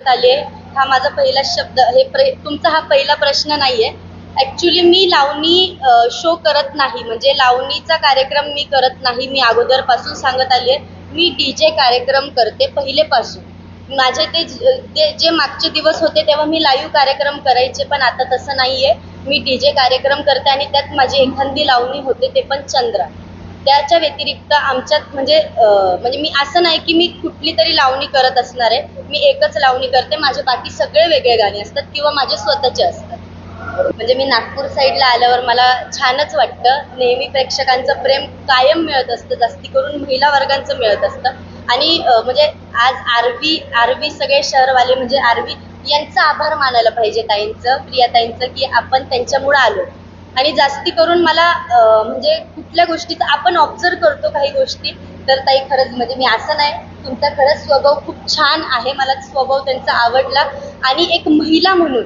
आले हा माझा पहिला शब्द हे प्रे तुमचा हा पहिला प्रश्न नाहीये. ॲक्च्युली मी लावणी शो करत नाही. म्हणजे लावणीचा कार्यक्रम मी करत नाही. मी अगोदरपासून सांगत आली आहे. मी डी जे कार्यक्रम करते पहिलेपासून. माझे ते जे जे मागचे दिवस होते तेव्हा मी लाईव्ह कार्यक्रम करायचे पण आता तसं नाहीये. मी डी जे कार्यक्रम करते आणि त्यात माझी एखादी लावणी होते ते पण चंद्रा. त्याच्या व्यतिरिक्त आमच्यात म्हणजे म्हणजे मी असं नाही की मी कुठली तरी लावणी करत असणार आहे. मी एकच लावणी करते माझे बाकी सगळे वेगळे गाणे असतात किंवा माझे स्वतःचे असतात. म्हणजे मी नागपूर साईडला आल्यावर मला छानच वाटतं. नेहमी प्रेक्षकांचं प्रेम कायम मिळत असतं जास्ती करून महिला वर्गांचं मिळत असतं. आणि म्हणजे आज आरवी आरवी सगळे शहरवाले म्हणजे आरवी यांचा आभार मानायला पाहिजे ताईंचं प्रियाताईंचं की आपण त्यांच्यामुळं आलो. आणि जास्ती करून मला म्हणजे कुठल्या गोष्टीचं आपण ऑब्झर्व करतो काही गोष्टी तर ताई खरंच म्हणजे मी असं नाही. तुमचा खरंच स्वभाव खूप छान आहे. मला स्वभाव त्यांचा आवडला. आणि एक महिला म्हणून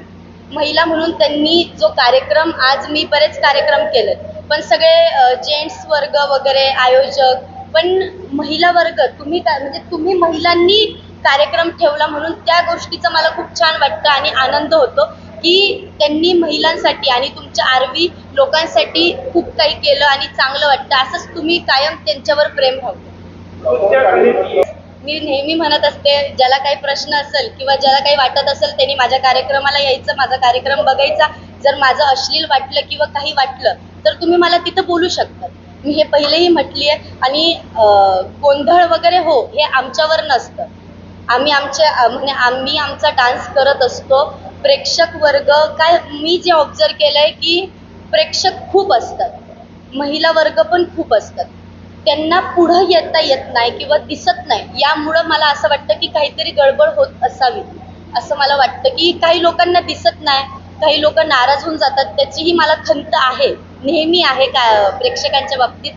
महिला म्हणून त्यांनी जो कार्यक्रम आज मी बरेच कार्यक्रम केले पण सगळे जेंट्स वर्ग वगैरे आयोजक पण महिला वर्ग तुम्ही का म्हणजे तुम्ही महिलांनी कार्यक्रम ठेवला म्हणून त्या गोष्टीचं मला खूप छान वाटतं आणि आनंद होतो की त्यांनी महिलांसाठी आणि तुमच्या आरवी लोकांसाठी खूप काही केलं आणि चांगलं वाटतं. असंच तुम्ही कायम त्यांच्यावर प्रेम हवं मी नेहमी म्हणत असते ज्याला काही प्रश्न असेल किंवा ज्याला काही वाटत असेल त्यांनी माझ्या कार्यक्रमाला यायचं माझा कार्यक्रम बघायचा. जर माझं अश्लील वाटलं किंवा काही वाटलं तर तुम्ही मला तिथं बोलू शकता. मी हे पहिलेही म्हटली आहे आणि गोंधळ वगैरे हो हे आमच्यावर नसतं. आम्ही आमच्या म्हणजे आम्ही आमचा डान्स करत असतो. प्रेक्षक वर्ग काय मी जे ऑब्झर्व केलंय की प्रेक्षक खूप असतात. महिला वर्ग पण खूप असतात. त्यांना पुढं येता येत नाही किंवा दिसत नाही. यामुळं मला असं वाटतं की काहीतरी गडबड होत असावी. असं मला वाटतं की काही लोकांना दिसत नाही काही लोक नाराज होऊन जातात. त्याचीही मला खंत आहे नेहमी आहे का प्रेक्षकांच्या बाबतीत.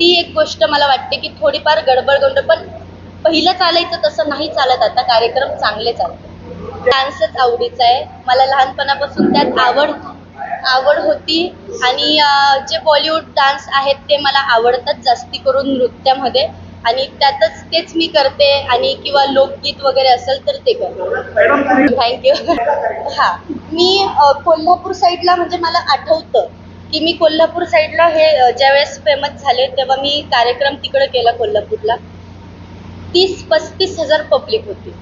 ती एक गोष्ट मला वाटते की थोडीफार गडबड गोंधळ पण पहिलं चालायचं तसं नाही चालत. आता कार्यक्रम चांगले चालतात. डान्सच आवडीचा आहे. मला लहानपणापासून त्यात आवड आवड होती. आणि जे बॉलिवूड डान्स आहेत ते मला आवडतात जास्ती करून नृत्यामध्ये. आणि त्यातच तेच मी करते आणि किंवा लोकगीत वगैरे असेल तर ते करते. थँक्यू हा. मी कोल्हापूर साईडला म्हणजे मला आठवतं की मी कोल्हापूर साईडला हे ज्यावेळेस फेमस झाले तेव्हा मी कार्यक्रम तिकडे केला कोल्हापूरला. तीस पस्तीस हजार पब्लिक होती.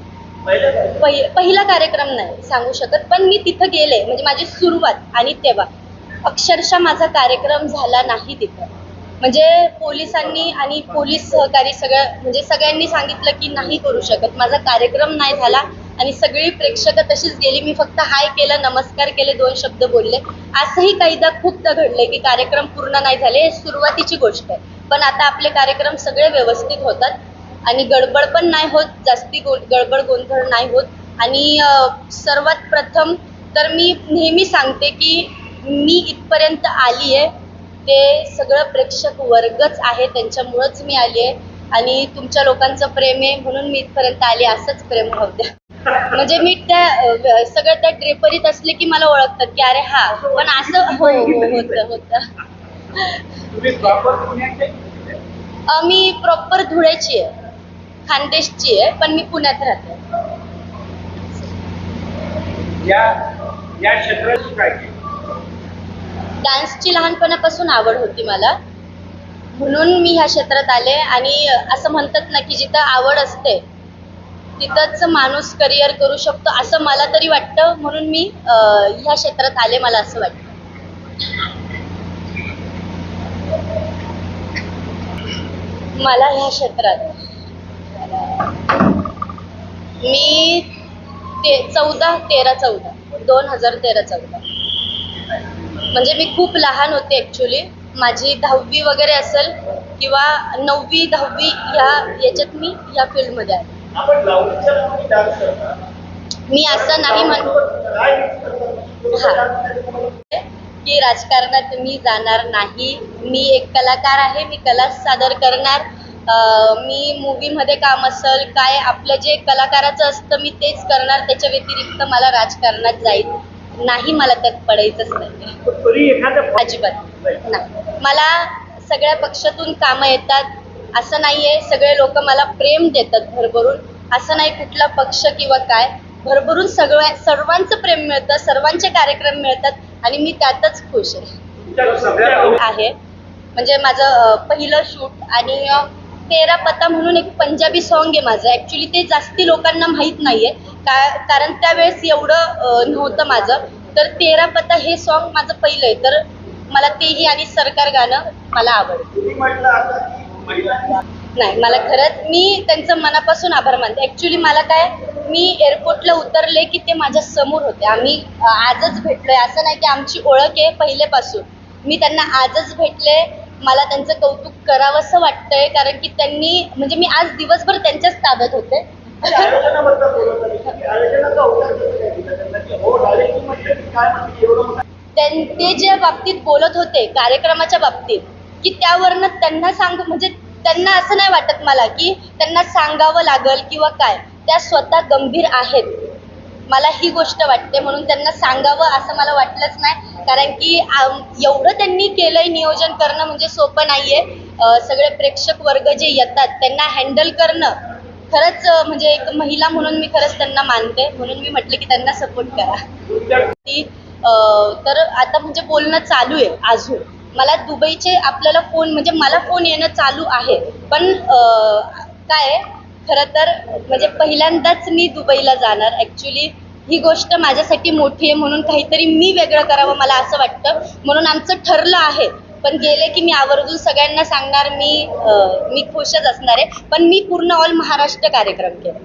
पहि पहिला कार्यक्रम नाही सांगू शकत. पण मी तिथं गेले म्हणजे माझी सुरुवात आणि तेव्हा. अक्षरशः माझा कार्यक्रम झाला नाही तिथं. म्हणजे पोलिसांनी आणि पोलीस सहकारी सगळं म्हणजे सगळ्यांनी सांगितलं की नाही करू शकत. माझा कार्यक्रम नाही झाला आणि सगळी प्रेक्षक तशीच गेली. मी फक्त हाय केलं नमस्कार केले दोन शब्द बोलले. असंही काहीदा खूपदा घडले की कार्यक्रम पूर्ण नाही झाले हे सुरुवातीची गोष्ट आहे. पण आता आपले कार्यक्रम सगळे व्यवस्थित होतात. आणि गडबड पण नाही होत जास्ती गो गडबड गोंधळ नाही होत. आणि सर्वात प्रथम तर मी नेहमी सांगते की मी इथपर्यंत आली आहे ते सगळं प्रेक्षक वर्गच आहे त्यांच्यामुळंच मी आली आहे आणि तुमच्या लोकांचं प्रेम आहे म्हणून मी इथपर्यंत आली असंच प्रेम होते म्हणजे मी त्या सगळं त्या ड्रेपरीत असले की मला ओळखतात की अरे हा पण असं हो हो होतं होतं. अं, मी प्रॉपर धुळ्याची आहे. खानदेशची आहे पण मी पुण्यात राहते. या या क्षेत्राची काय? डान्सची लहानपणापासून आवड होती मला. म्हणून मी ह्या क्षेत्रात आले आणि असं म्हणतात ना की जिथं आवड असते तिथंच माणूस करिअर करू शकतो असं मला तरी वाटतं. म्हणून मी ह्या क्षेत्रात आले मला असं वाटतं. मला ह्या क्षेत्रात मी ते चौदा तेरा चौदा. दोन हजार तेरा चौदा. म्हणजे मी खूप लहान होते ॲक्च्युली माझी दहावी वगैरे असेल किंवा नववी दहावी ह्या याच्यात मी ह्या फील्डमध्ये आहे. मी असं नाही म्हण करता? की राजकारणात मी जाणार नाही. मी एक कलाकार आहे मी कला सादर करणार. मी मूवीमध्ये काम असेल काय आपलं जे कलाकाराचं असतं मी तेच करणार. त्याच्या व्यतिरिक्त मला राजकारणात जाईल नाही मला त्यात पडायचंच नाही. अजिबात नाही. मला सगळ्या पक्षातून कामं येतात. असं नाहीये सगळे लोक मला प्रेम देतात भरभरून. असं नाही कुठला पक्ष किंवा काय. भरभरून सगळ्या सर्वांचं प्रेम मिळतं सर्वांचे कार्यक्रम मिळतात आणि मी त्यातच खुश आहे. आहे. म्हणजे माझं पहिलं शूट आणि तेरा पत्ता म्हणून एक पंजाबी सॉन्ग आहे माझं. ॲक्च्युली ते जास्ती लोकांना माहीत नाही आहे का कारण त्यावेळेस एवढं नव्हतं माझं. तर तेरा पत्ता हे सॉन्ग माझं पहिलं आहे. तर मला तेही आणि सरकार गाणं मला आवडतं. नाही मला खरंच मी त्यांचं मनापासून आभार मानते. ॲक्च्युली मला काय मी एअरपोर्टला उतरले की ते माझ्यासमोर होते. आम्ही आजच भेटलोय. असं नाही की आमची ओळख आहे पहिलेपासून. मी त्यांना आजच भेटले मला त्यांचं कौतुक करावंसं वाटतंय कारण की त्यांनी म्हणजे मी आज दिवसभर त्यांच्याच ताब्यात होते. हो त्यां- ते ज्या बाबतीत बोलत होते कार्यक्रमाच्या बाबतीत की त्यावरनं त्यांना सांग म्हणजे त्यांना असं नाही वाटत मला की त्यांना सांगावं लागल किंवा काय. त्या स्वतः गंभीर आहेत. मला ही गोष्ट वाटते म्हणून त्यांना सांगावं असं मला वाटलंच नाही. कारण की एवढं त्यांनी केलंय नियोजन करणं म्हणजे सोपं नाहीये. सगळे प्रेक्षक वर्ग जे येतात त्यांना हँडल करणं खरंच म्हणजे एक महिला म्हणून मी खरंच त्यांना मानते. म्हणून मी म्हटलं की त्यांना सपोर्ट करा. ती तर आता म्हणजे बोलणं चालू आहे अजून. मला दुबईचे आपल्याला फोन म्हणजे मला फोन येणं चालू आहे. पण काय खरं तर म्हणजे पहिल्यांदाच मी दुबईला जाणार. ॲक्च्युली ही गोष्ट माझ्यासाठी मोठी आहे म्हणून काहीतरी मी वेगळं करावं मला असं वाटतं. म्हणून आमचं ठरलं आहे. पण गेले की मी आवर्जून सगळ्यांना सांगणार मी मी खुशच असणार आहे. पण मी पूर्ण ऑल महाराष्ट्र कार्यक्रम केला.